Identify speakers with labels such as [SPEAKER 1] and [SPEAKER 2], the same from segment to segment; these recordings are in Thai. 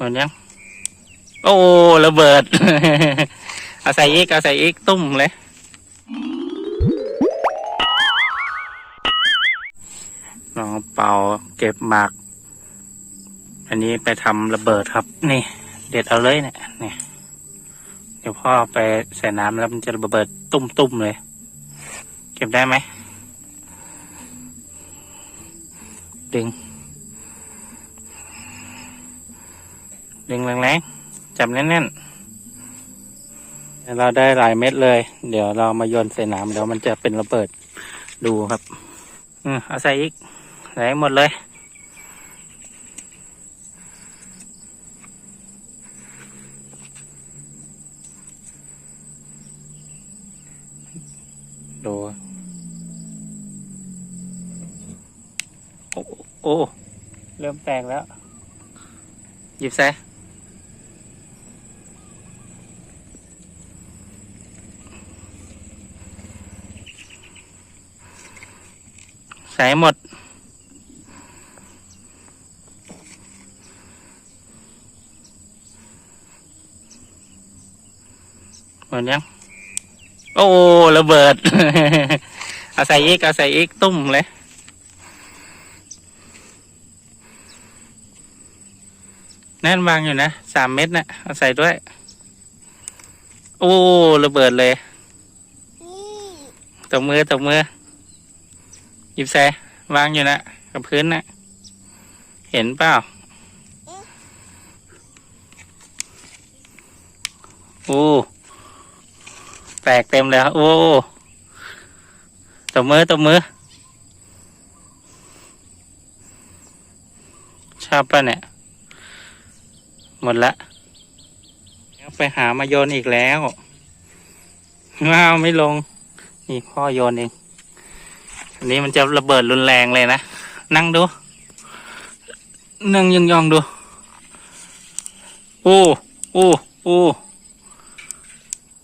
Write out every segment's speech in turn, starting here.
[SPEAKER 1] หมดยังโอ้ระเบิด เอาใส่อีกเอาใส่อีกตุ้มเลยลองเป่าเก็บหมาก อันนี้ไปทำระเบิดครับ นี่ เด็ดเอาเลยเนี่ยนี่ยเดี๋ยวพ่อไปใส่น้ำแล้วมันจะระเบิดตุ้มๆเลย เก็บได้ไหมดึง ดึงแรงๆ จับแน่นๆเดี๋ยวเราได้หลายเม็ดเลย เดี๋ยวเรามาโยนใส่น้ำเดี๋ยวมันจะเป็นระเบิดดูครับ อืมเอาใส่อีกใส่หมดเลย ดูโอ้โอ้เริ่มแตกแล้ว หยิบใส่ ส่ให้หมด หมดยัง โอ้ระเบิด เอาใส่อีกเอาใส่อีกตุ้มเลยแน่นวางอยู่นะสามเม็ดนะเอาใส่ด้วย โอ้ระเบิดเลยตบมือตบมือห ยิบใส่วางอยู่นะกับพื้นนะเห็นเปล่าโอ้แตกเต็มเลยครับโอ้ตบมือตบมือ ชอบป่ะเนี่ย หมดละแล้วไปหามาโยนอีกแล้วว้าวไม่ลง นี่พ่อโยนเอง อันนี้มันจะระเบิดรุนแรงเลยนะ นั่งดู นั่งยองๆดู โอ้โอ้โอ้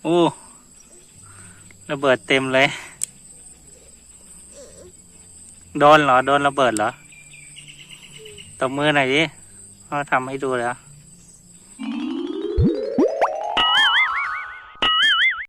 [SPEAKER 1] โอ้ระเบิดเต็มเลย โดนเหรอ โดนระเบิดเหรอตบมือหน่อยดิพ่อทำให้ดูแล้ว